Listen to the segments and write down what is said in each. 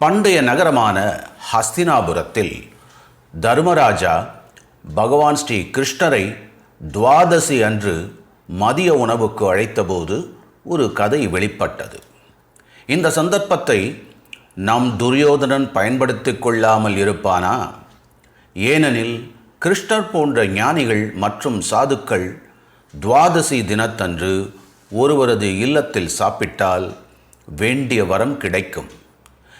பண்டைய நகரமான ஹஸ்தினாபுரத்தில் தர்மராஜா பகவான் ஸ்ரீ கிருஷ்ணரை துவாதசி அன்று மதிய உணவுக்கு அழைத்தபோது ஒரு கதை வெளிப்பட்டது. இந்த சந்தர்ப்பத்தை நம் துரியோதனன் பயன்படுத்தி கொள்ளாமல் இருப்பானா? ஏனெனில் கிருஷ்ணர் போன்ற ஞானிகள் மற்றும் சாதுக்கள் துவாதசி தினத்தன்று ஒருவரது இல்லத்தில் சாப்பிட்டால் வேண்டிய வரம் கிடைக்கும்.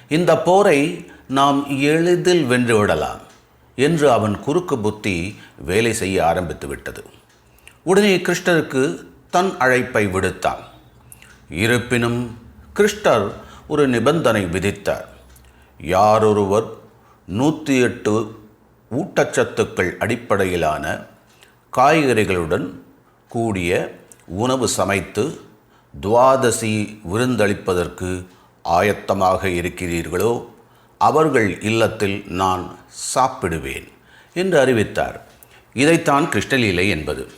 இந்த போரை நாம் எளிதில் வென்றுவிடலாம் என்று அவன் குறுக்கு புத்தி வேலை செய்ய ஆரம்பித்து விட்டது. உடனே கிருஷ்ணருக்கு தன் அழைப்பை விடுத்தான். இருப்பினும் கிருஷ்ணர் ஒரு நிபந்தனை விதித்தார். யாரொருவர் நூற்றி எட்டு ஊட்டச்சத்துக்கள் அடிப்படையிலான காய்கறிகளுடன் கூடிய உணவு சமைத்து துவாதசி விருந்தளிப்பதற்கு ஆயத்தமாக இருக்கிறீர்களோ அவர்கள் இல்லத்தில் நான் சாப்பிடுவேன் என்று அறிவித்தார். இதைத்தான் கிருஷ்ணலீலை என்பது.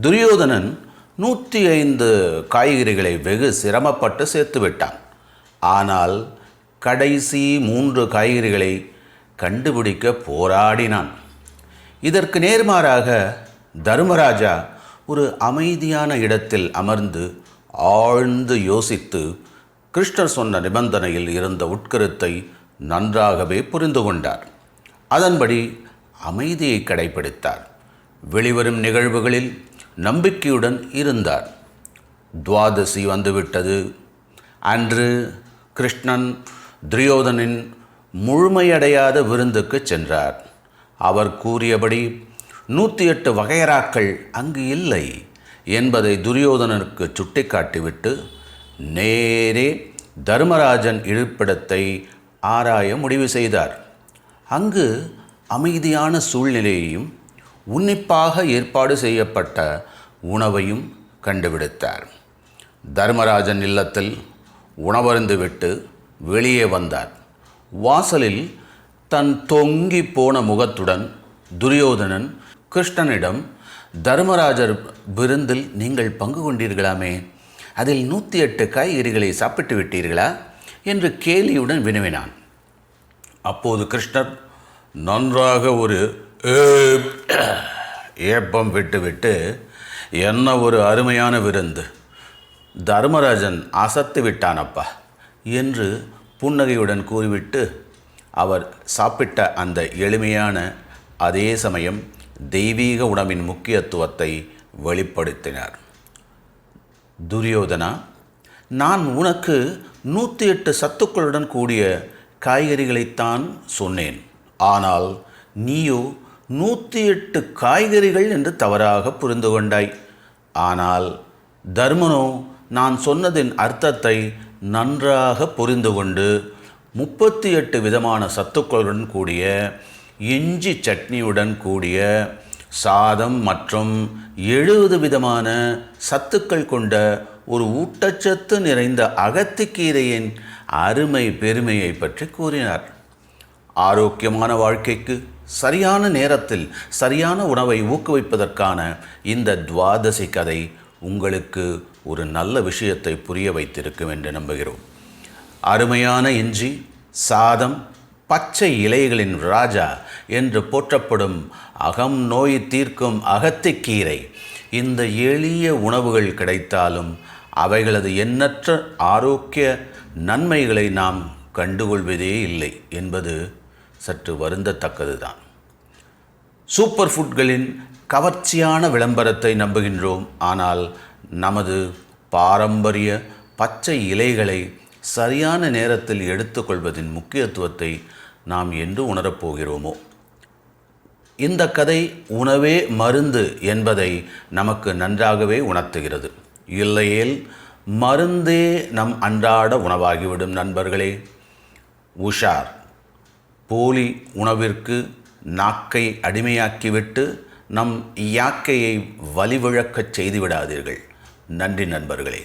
துரியோதனன் நூற்றி ஐந்து காய்கறிகளை வெகு சிரமப்பட்டு சேர்த்துவிட்டான் ஆனால் கடைசி மூன்று காய்கறிகளை கண்டுபிடிக்க போராடினான். இதற்கு நேர்மாறாக தர்மராஜா ஒரு அமைதியான இடத்தில் அமர்ந்து ஆழ்ந்து யோசித்து கிருஷ்ணர் சொன்ன நிபந்தனையில் இருந்த உட்கருத்தை நன்றாகவே புரிந்து கொண்டார். அதன்படி அமைதியை கடைபிடித்தார். வெளிவரும் நிகழ்வுகளில் நம்பிக்கையுடன் இருந்தார். துவாதசி வந்துவிட்டது. அன்று கிருஷ்ணன் துரியோதனின் முழுமையடையாத விருந்துக்கு சென்றார். அவர் கூறியபடி நூற்றி எட்டு வகையராக்கள் அங்கு இல்லை என்பதை துரியோதனனுக்கு சுட்டிக்காட்டிவிட்டு நேரே தர்மராஜன் இருப்பிடத்தை ஆராய முடிவு செய்தார். அங்கு அமைதியான சூழ்நிலையையும் உன்னிப்பாக ஏற்பாடு செய்யப்பட்ட உணவையும் கண்டுபிடித்தார். தர்மராஜன் இல்லத்தில் உணவருந்துவிட்டு வெளியே வந்தார். வாசலில் தன் தொங்கி போன முகத்துடன் துரியோதனன் கிருஷ்ணனிடம் தர்மராஜர் விருந்தில் நீங்கள் பங்கு கொண்டீர்களாமே? அதில் நூற்றி எட்டு காய்கறிகளை சாப்பிட்டு விட்டீர்களா? என்று கேலியுடன் வினவினான். அப்போது கிருஷ்ணர் நன்றாக ஒரு ஏப்பம் விட்டுவிட்டு என்ன ஒரு அருமையான விருந்து. தர்மராஜன் அசத்து விட்டானப்பா என்று புன்னகையுடன் கூறிவிட்டு அவர் சாப்பிட்ட அந்த எளிமையான அதே சமயம் தெய்வீக உணவின் முக்கியத்துவத்தை வெளிப்படுத்தினார். துரியோதனா நான் உனக்கு நூற்றி எட்டு சத்துக்களுடன் கூடிய காய்கறிகளைத்தான் சொன்னேன். ஆனால் நீயோ நூற்றி எட்டு காய்கறிகள் என்று தவறாக புரிந்து கொண்டாய். ஆனால் தர்மனோ நான் சொன்னதின் அர்த்தத்தை நன்றாக புரிந்து கொண்டு முப்பத்தி எட்டு விதமான சத்துக்களுடன் கூடிய இஞ்சி சட்னியுடன் கூடிய சாதம் மற்றும் எழுபது விதமான சத்துக்கள் கொண்ட ஒரு ஊட்டச்சத்து நிறைந்த அகத்திக்கீரையின் அருமை பெருமையை பற்றி கூறினார். ஆரோக்கியமான வாழ்க்கைக்கு சரியான நேரத்தில் சரியான உணவை ஊக்குவிப்பதற்கான இந்த துவாதசி கதை உங்களுக்கு ஒரு நல்ல விஷயத்தை புரிய வைத்திருக்கும் என்று நம்புகிறோம். அருமையான இஞ்சி சாதம் பச்சை இலைகளின் ராஜா என்று போற்றப்படும் அகம் நோய் தீர்க்கும் அகத்திக்கீரை இந்த எளிய உணவுகள் கிடைத்தாலும் அவைகளது எண்ணற்ற ஆரோக்கிய நன்மைகளை நாம் கண்டுகொள்வதே இல்லை என்பது சற்று வருந்தத்தக்கது தான் சூப்பர் ஃபுட்களின் கவர்ச்சியான விளம்பரத்தை நம்புகின்றோம். ஆனால் நமது பாரம்பரிய பச்சை இலைகளை சரியான நேரத்தில் எடுத்துக்கொள்வதின் முக்கியத்துவத்தை நாம் என்று உணரப்போகிறோமோ? இந்த கதை உணவே மருந்து என்பதை நமக்கு நன்றாகவே உணர்த்துகிறது. இல்லையேல் மருந்தே நம் அன்றாட உணவாகிவிடும் நண்பர்களே. உஷார் போலி உணவிற்கு நாக்கை அடிமையாக்கிவிட்டு நம் யாக்கையை வலிவிழக்கச் செய்துவிடாதீர்கள். நன்றி நண்பர்களே.